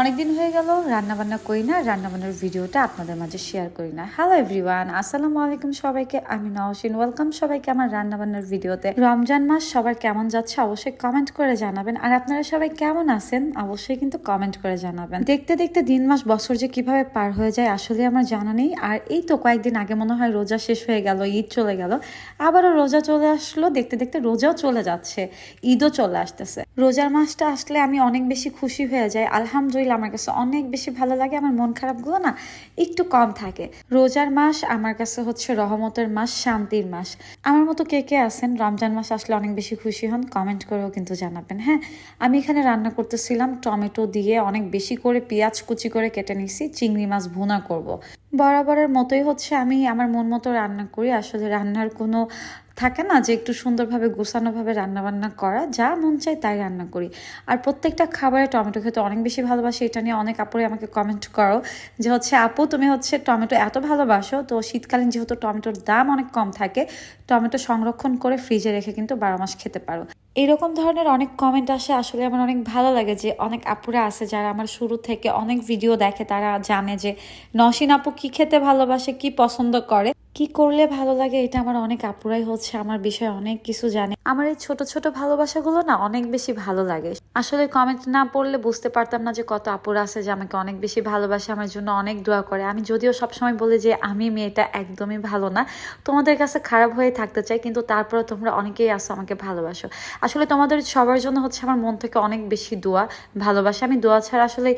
অনেকদিন হয়ে গেল, রান্নাবান্না করি না, রান্নাবান্নার ভিডিওটা আপনাদের মাঝে শেয়ার করি না। হ্যালো এভরিওয়ান আসসালামু আলাইকুম সবাইকে, আমি নওশিন। ওয়েলকাম সবাইকে আমার রান্নাবান্নার ভিডিওতে। রমজান মাস সবার কেমন যাচ্ছে অবশ্যই কমেন্ট করে জানাবেন। আর আপনারা সবাই কেমন আছেন অবশ্যই কিন্তু কমেন্ট করে জানাবেন। দেখতে দেখতে দিন মাস, বছর যে কীভাবে পার হয়ে যায় আসলে আমার জানা নেই। আর এই তো কয়েকদিন আগে মনে হয় রোজা শেষ হয়ে গেল, ঈদ চলে গেল। আবারও রোজা চলে আসলো, দেখতে দেখতে রোজাও চলে যাচ্ছে, ঈদও চলে আসতেছে। রোজার মাসটা আসলে আমি অনেক বেশি খুশি হয়ে যাই, আলহামদুলিল্লাহ। আমার কাছে অনেক বেশি ভালো লাগে, আমার মন খারাপগুলো না একটু কম থাকে। রোজার মাস আমার কাছে হচ্ছে রহমতের মাস, শান্তির মাস। আমার মতো কে কে আছেন? রমজান মাস আসলে অনেক বেশি খুশি হন কমেন্ট করেও কিন্তু জানাবেন হ্যাঁ? আমি এখানে রান্না করতেছিলাম, টমেটো দিয়ে অনেক বেশি করে পেঁয়াজ কুচি করে কেটে নিছি চিংড়ি মাছ ভুনা করব। বরাবরের মতোই হচ্ছে, আমি আমার মন মতো রান্না করি। আসলে রান্নার কোনো থাকে না যে একটু সুন্দরভাবে গোছানোভাবে রান্নাবান্না করা, যা মন চায় তাই রান্না করি। আর প্রত্যেকটা খাবারে টমেটো খেতে অনেক বেশি ভালোবাসি, এটা নিয়ে অনেক আপুরে আমাকে কমেন্ট করো যে হচ্ছে, আপু, তুমি হচ্ছে টমেটো এত ভালোবাসো, তো শীতকালীন যেহেতু টমেটোর দাম অনেক কম থাকে, টমেটো সংরক্ষণ করে ফ্রিজে রেখে কিন্তু বারো মাস খেতে পারো। এরকম ধরনের অনেক কমেন্ট আসে। আসলে আমার অনেক ভালো লাগে যে অনেক আপুরা আছে যারা আমার শুরু থেকে অনেক ভিডিও দেখে, তারা জানে যে নসিন আপু কী খেতে ভালোবাসে, কি পছন্দ করে। কি করলে ভালো লাগে এটা আমার অনেক আপুরাই হচ্ছে, আমার বিষয়ে অনেক কিছু জানে। আমার এই ছোট ছোট ভালোবাসাগুলো না অনেক বেশি ভালো লাগে। আসলে কমেন্ট না পড়লে বুঝতে পারতাম না যে কত আপুরা আছে যে আমাকে অনেক বেশি ভালোবাসে, আমার জন্য অনেক দোয়া করে। আমি যদিও সবসময় বলি যে আমি মেয়েটা একদমই ভালো না, তোমাদের কাছে খারাপ হয়ে থাকতে চাই, কিন্তু তারপরে তোমরা অনেকেই আসো আমাকে ভালোবাসো। আসলে তোমাদের সবার জন্য হচ্ছে আমার মন থেকে অনেক বেশি দোয়া, ভালোবাসা। আমি দোয়া ছাড়া আসলে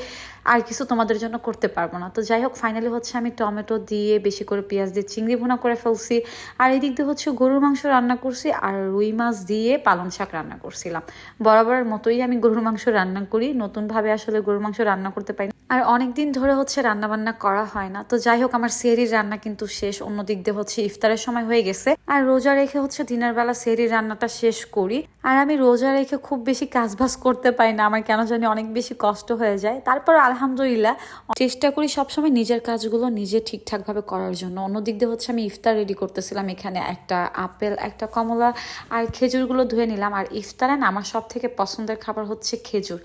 আর কিছু তোমাদের জন্য করতে পারব না। তো যাই হোক ফাইনালি হচ্ছে আমি টমেটো দিয়ে, বেশি করে পেঁয়াজ দিয়ে, চিংড়ি ভুনা করে ফেলছি। আর এই দিক দিয়ে হচ্ছে গরুর মাংস রান্না করছি আর রুই মাছ দিয়ে পালং শাক রান্না করছিলাম। বরাবরের মতোই আমি গরুর মাংস রান্না করি। নতুনভাবে আসলে গরুর মাংস রান্না করতে পারি। আর অনেক দিন ধরে হচ্ছে রান্না বান্না করা হয় না। তো যাই হোক, আমার সেরির রান্না কিন্তু শেষ, অন্য দিক দিয়ে হচ্ছে ইফতারের সময় হয়ে গেছে। আর রোজা রেখে হচ্ছে দিনের বেলা সেরির রান্নাটা শেষ করি। আর আমি রোজা রেখে খুব বেশি কাজবাজ করতে পারি না, আমার কেন জানি অনেক বেশি কষ্ট হয়ে যায়। তারপর আলহামদুলিল্লাহ, চেষ্টা করি সবসময় নিজের কাজগুলো নিজে ঠিকঠাকভাবে করার জন্য। অন্যদিক দিয়ে হচ্ছে আমি ইফতার রেডি করতেছিলাম, এখানে একটা আপেল, একটা কমলা আর খেজুরগুলো ধুয়ে নিলাম। আর ইফতারে না, আমার সব থেকে পছন্দের খাবার হচ্ছে খেজুর।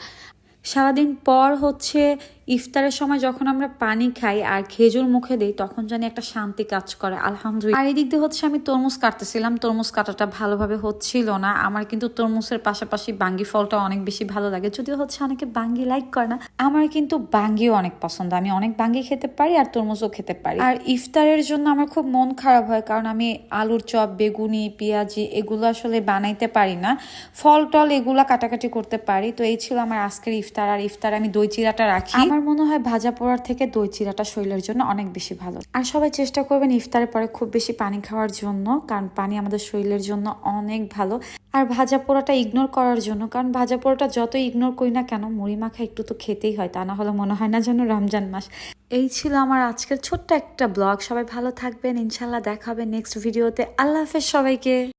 সারাদিন পর হচ্ছে ইফতারের সময় যখন আমরা পানি খাই আর খেজুর মুখে দিই, তখন জানি একটা শান্তি কাজ করে, আলহামদুলিল্লাহ। আর এদিক দিয়ে হচ্ছে আমি তরমুজ কাটতেছিলাম, তরমুজ কাটাটা ভালোভাবে হচ্ছিল না। আমার কিন্তু তরমুজের পাশাপাশি বাঙ্গি ফলটা অনেক বেশি ভালো লাগে। যদিও হচ্ছে অনেকে বাঙ্গি লাইক করে না, আমার কিন্তু বাঙ্গিও অনেক পছন্দ। আমি অনেক বাঙ্গি খেতে পারি আর তরমুজও খেতে পারি। আর ইফতারের জন্য আমার খুব মন খারাপ হয়, কারণ আমি আলুর চপ, বেগুনি, পেঁয়াজি এগুলো আসলে বানাইতে পারি না। ফল টল এগুলা কাটাকাটি করতে পারি। তো এই ছিল আমার আজকের ইফতার। আর ইফতার আমি দই চিরাটা রাখি। আমার মনে হয় ভাজা পোড়ার থেকে দই চিরাটা শরীরের জন্য অনেক বেশি ভালো। আর সবাই চেষ্টা করবেন ইফতারের পরে খুব বেশি পানি খাওয়ার জন্য, কারণ পানি আমাদের শরীরের জন্য অনেক ভালো। আর ভাজা পোড়াটা ইগনোর করার জন্য, কারণ ভাজা পোড়াটা যত ইগনোর করি না কেন, মুড়ি মাখা একটু তো খেতেই হয়, তা না হলে মনে হয় না যেন রমজান মাস। এই ছিল আমার আজকের ছোট্ট একটা ব্লগ। সবাই ভালো থাকবেন, ইনশাল্লাহ দেখাবে নেক্সট ভিডিওতে আল্লাহ হাফেজ সবাইকে।